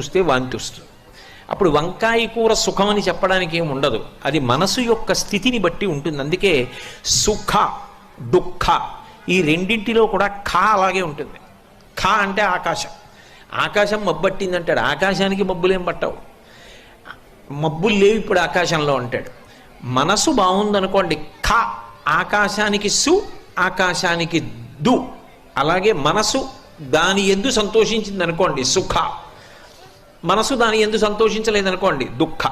చూస్తే వాంతి వస్తుంది అప్పుడు వంకాయ కూర సుఖం అని చెప్పడానికి ఏమి ఉండదు. అది మనసు యొక్క స్థితిని బట్టి ఉంటుంది. అందుకే సుఖ దుఃఖ ఈ రెండింటిలో కూడా ఖా అలాగే ఉంటుంది. ఖా అంటే ఆకాశం. ఆకాశం మబ్బట్టింది అంటాడు. ఆకాశానికి మబ్బులేం పట్టవు. మబ్బులు లేవు ఇప్పుడు ఆకాశంలో అంటాడు. మనసు బాగుందనుకోండి. ఖ ఆకాశానికి సు ఆకాశానికి దు. అలాగే మనసు దాని ఎందు సంతోషించింది అనుకోండి సుఖ. మనసు దాని ఎందు సంతోషించలేదనుకోండి దుఃఖ.